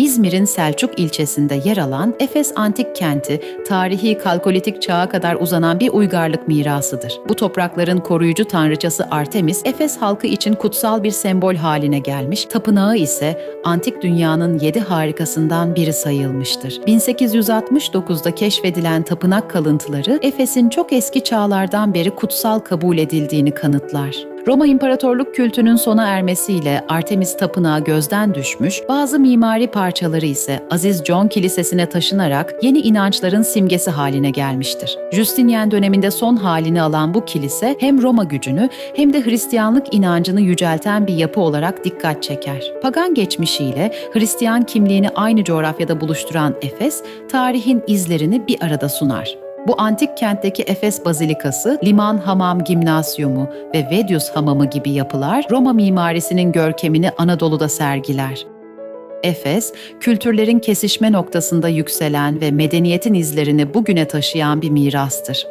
İzmir'in Selçuk ilçesinde yer alan Efes Antik Kenti, tarihi Kalkolitik çağa kadar uzanan bir uygarlık mirasıdır. Bu toprakların koruyucu tanrıçası Artemis, Efes halkı için kutsal bir sembol haline gelmiş, tapınağı ise antik dünyanın yedi harikasından biri sayılmıştır. 1869'da keşfedilen tapınak kalıntıları, Efes'in çok eski çağlardan beri kutsal kabul edildiğini kanıtlar. Roma İmparatorluk kültünün sona ermesiyle Artemis Tapınağı gözden düşmüş, bazı mimari parçaları ise Aziz John Kilisesi'ne taşınarak yeni inançların simgesi haline gelmiştir. Justinian döneminde son halini alan bu kilise hem Roma gücünü hem de Hristiyanlık inancını yücelten bir yapı olarak dikkat çeker. Pagan geçmişiyle Hristiyan kimliğini aynı coğrafyada buluşturan Efes, tarihin izlerini bir arada sunar. Bu antik kentteki Efes Bazilikası, Liman Hamam Gimnasyumu ve Vedius Hamamı gibi yapılar Roma mimarisinin görkemini Anadolu'da sergiler. Efes, kültürlerin kesişme noktasında yükselen ve medeniyetin izlerini bugüne taşıyan bir mirastır.